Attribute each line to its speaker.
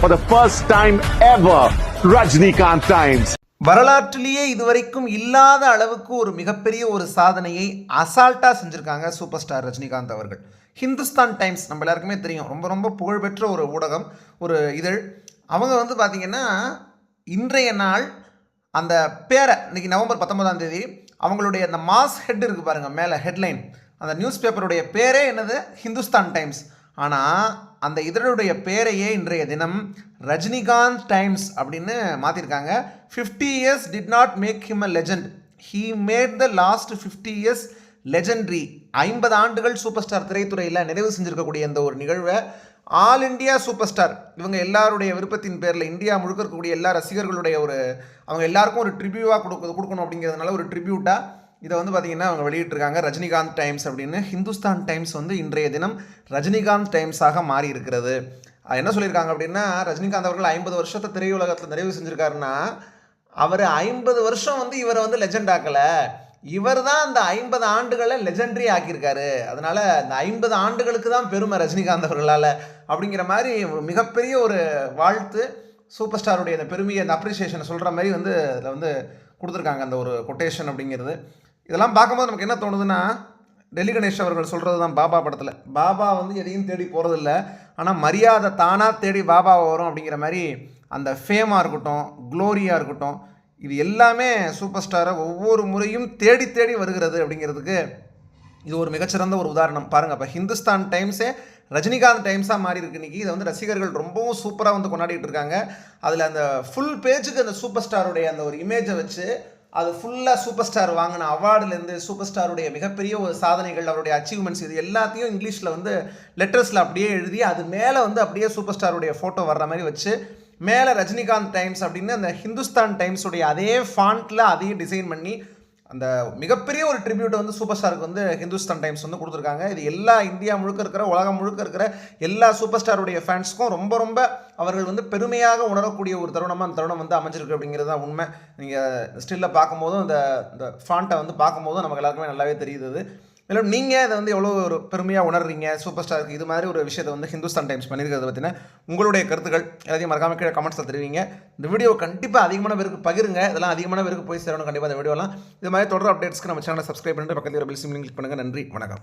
Speaker 1: For the first time ever Rajinikanth Times
Speaker 2: வரலாற்றிலேயே இதுவரைக்கும் இல்லாத அளவுக்கு ஒரு மிகப்பெரிய ஒரு சாதனையை அசால்ட்டாக செஞ்சுருக்காங்க சூப்பர் ஸ்டார் ரஜினிகாந்த் அவர்கள். ஹிந்துஸ்தான் டைம்ஸ் நம்ம எல்லாருக்குமே தெரியும். ரொம்ப ரொம்ப புகழ்பெற்ற ஒரு ஊடகம் ஒரு இதழ். அவங்க வந்து பார்த்திங்கன்னா இன்றைய நாள் அந்த பேரை இன்னைக்கு நவம்பர் பத்தொன்பதாம் தேதி அவங்களுடைய அந்த மாஸ் ஹெட் இருக்குது பாருங்கள் மேலே ஹெட்லைன் அந்த நியூஸ் பேப்பருடைய பேரே என்னது? ஹிந்துஸ்தான் டைம்ஸ். ஆனால் அந்த இதழுடைய பேரையே இன்றைய தினம் ரஜினிகாந்த் டைம்ஸ் அப்படின்னு மாற்றிருக்காங்க fifty years did not make him a legend he made the last fifty years legendary ஐம்பது ஆண்டுகள் சூப்பர் ஸ்டார் திரைத்துறையில் நிறைவு செஞ்சுருக்கக்கூடிய இந்த ஒரு நிகழ்வை ஆல் இண்டியா சூப்பர் ஸ்டார் இவங்க எல்லாருடைய விருப்பத்தின் பேரில் இந்தியா முழுக்க இருக்கக்கூடிய எல்லா ரசிகர்களுடைய ஒரு அவங்க எல்லாருக்கும் ஒரு ட்ரிபியூவாக கொடுக்க கொடுக்கணும் அப்படிங்கிறதுனால ஒரு ட்ரிபியூட்டாக இதை வந்து பார்த்தீங்கன்னா அவங்க வெளியிட்டிருக்காங்க. ரஜினிகாந்த் டைம்ஸ் அப்படின்னு. ஹிந்துஸ்தான் டைம்ஸ் வந்து இன்றைய தினம் ரஜினிகாந்த் டைம்ஸாக மாறி இருக்கிறது என்ன சொல்லியிருக்காங்க அப்படின்னா ரஜினிகாந்த் அவர்கள் ஐம்பது வருஷத்தை திரையுலகத்தில் நிறைவு செஞ்சுருக்காருன்னா அவர் ஐம்பது வருஷம் வந்து இவரை வந்து லெஜெண்ட் ஆக்கலை. இவர் தான் அந்த ஐம்பது ஆண்டுகளை லெஜெண்டரி ஆக்கியிருக்காரு. அதனால் இந்த ஐம்பது ஆண்டுகளுக்கு தான் பெருமை ரஜினிகாந்த் அவர்களால் அப்படிங்கிற மாதிரி மிகப்பெரிய ஒரு வாழ்த்து சூப்பர் ஸ்டாருடைய அந்த பெருமையை அந்த அப்ரிசியேஷனை சொல்கிற மாதிரி வந்து அதில் வந்து கொடுத்துருக்காங்க அந்த ஒரு கொட்டேஷன் அப்படிங்கிறது. இதெல்லாம் பார்க்கும்போது நமக்கு என்ன தோணுதுன்னா டெல்லி கணேஷ் அவர்கள் சொல்கிறது தான் பாபா படத்தில். பாபா வந்து எதையும் தேடி போகிறதில்ல ஆனால் மரியாதை தானாக தேடி பாபா வரும் அப்படிங்கிற மாதிரி அந்த ஃபேமாக இருக்கட்டும் க்ளோரியாக இருக்கட்டும் இது எல்லாமே சூப்பர் ஸ்டாரை ஒவ்வொரு முறையும் தேடி தேடி வருகிறது அப்படிங்கிறதுக்கு இது ஒரு மிகச்சிறந்த ஒரு உதாரணம். பாருங்கள் அப்போ ஹிந்துஸ்தான் டைம்ஸே ரஜினிகாந்த் டைம்ஸாக மாறி இருக்கு இன்னைக்கு. இதை வந்து ரசிகர்கள் ரொம்பவும் சூப்பராக வந்து கொண்டாடிட்டு இருக்காங்க. அதில் அந்த ஃபுல் பேஜுக்கு அந்த சூப்பர் ஸ்டாருடைய அந்த ஒரு இமேஜை வச்சு அது ஃபுல்லாக சூப்பர் ஸ்டார் வாங்கின அவார்டுலேருந்து சூப்பர் ஸ்டாருடைய மிகப்பெரிய ஒரு சாதனைகள் அவருடைய அச்சீவ்மெண்ட்ஸ் இது எல்லாத்தையும் இங்கிலீஷில் வந்து லெட்டர்ஸில் அப்படியே எழுதி அது மேலே வந்து அப்படியே சூப்பர் ஸ்டாருடைய ஃபோட்டோ வர்ற மாதிரி வச்சு மேலே ரஜினிகாந்த் டைம்ஸ் அப்படின்னு அந்த ஹிந்துஸ்தான் டைம்ஸுடைய அதே ஃபாண்ட்டில் அதையும் டிசைன் பண்ணி அந்த மிகப்பெரிய ஒரு ட்ரிபியூட்டை வந்து சூப்பர் ஸ்டாருக்கு வந்து ஹிந்துஸ்தான் டைம்ஸ் வந்து கொடுத்துருக்காங்க. இது எல்லா இந்தியா முழுக்க இருக்கிற உலகம் முழுக்க இருக்கிற எல்லா சூப்பர் ஸ்டாருடைய ஃபேன்ஸ்க்கும் ரொம்ப ரொம்ப அவர்கள் வந்து பெருமையாக உணரக்கூடிய ஒரு தருணமாக அந்த தருணம் வந்து அமைஞ்சிருக்கு அப்படிங்கிறது தான் உண்மை. நீங்கள் ஸ்டில்ல பார்க்கும்போதும் இந்த இந்த ஃபாண்ட்டை வந்து பார்க்கும்போதும் நமக்கு எல்லாருக்குமே நல்லாவே தெரியுது மேலும் நீங்கள் அதை வந்து எவ்வளோ ஒரு பெருமையாக உணர்றீங்க சூப்பர் ஸ்டாருக்கு இது மாதிரி ஒரு விஷயத்தை வந்து ஹிந்துஸ்தான் டைம்ஸ் பண்ணியிருக்கிறத பற்றின உங்களுடைய கருத்துக்கள் எல்லாத்தையும் மறக்காம கீழே கமெண்ட்ஸில் தெரிவிங்க. இந்த வீடியோ கண்டிப்பாக அதிகமான பேருக்கு பகிருங்க. இதெல்லாம் அதிகமான பேருக்கு போய் சேரணும். கண்டிப்பாக இந்த வீடியோலாம் இது மாதிரி தொடர் அப்டேட்ஸ்க்கு நம்ம சேனலை சப்ஸ்கிரைப் பண்ணிட்டு பக்கத்தில் ஒரு பெல் சிம்லிங் கிளிக் பண்ணுங்கள் நன்றி. வணக்கம்.